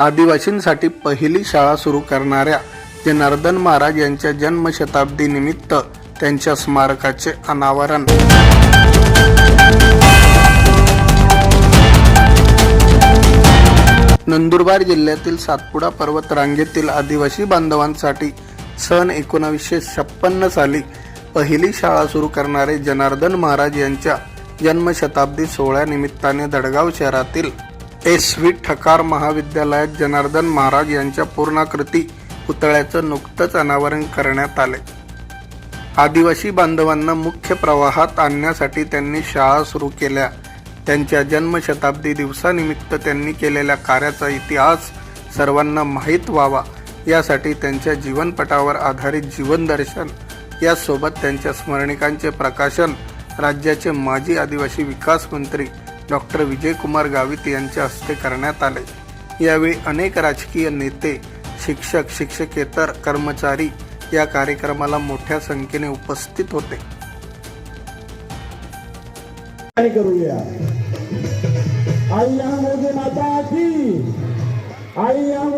आदिवासींसाठी पहिली शाळा सुरू करणाऱ्या जनार्दन महाराज यांच्या जन्मशताब्दी निमित्त त्यांच्या स्मारकाचे अनावरण. नंदुरबार जिल्ह्यातील सातपुडा पर्वत रांगेतील आदिवासी बांधवांसाठी सन एकोणावीसशे छप्पन्न साली पहिली शाळा सुरू करणारे जनार्दन महाराज यांच्या जन्मशताब्दी सोहळ्यानिमित्ताने दडगाव शहरातील एस व्ही ठकार महाविद्यालयात जनार्दन महाराज यांच्या पूर्णाकृती पुतळ्याचं नुकतंच अनावरण करण्यात आले आदिवासी बांधवांना मुख्य प्रवाहात आणण्यासाठी त्यांनी शाळा सुरू केल्या. त्यांच्या जन्मशताब्दी दिवसानिमित्त त्यांनी केलेल्या कार्याचा इतिहास सर्वांना माहीत व्हावा. यासाठी त्यांच्या जीवनपटावर आधारित जीवनदर्शन यासोबत त्यांच्या स्मरणिकांचे प्रकाशन राज्याचे माजी आदिवासी विकास मंत्री डॉक्टर विजयकुमार गावित यांच्या हस्ते करण्यात आले. यावेळी अनेक राजकीय नेते शिक्षक शिक्षकेतर कर्मचारी या कार्यक्रमाला मोठ्या संख्येने उपस्थित होते. करूया? आई या माता आई या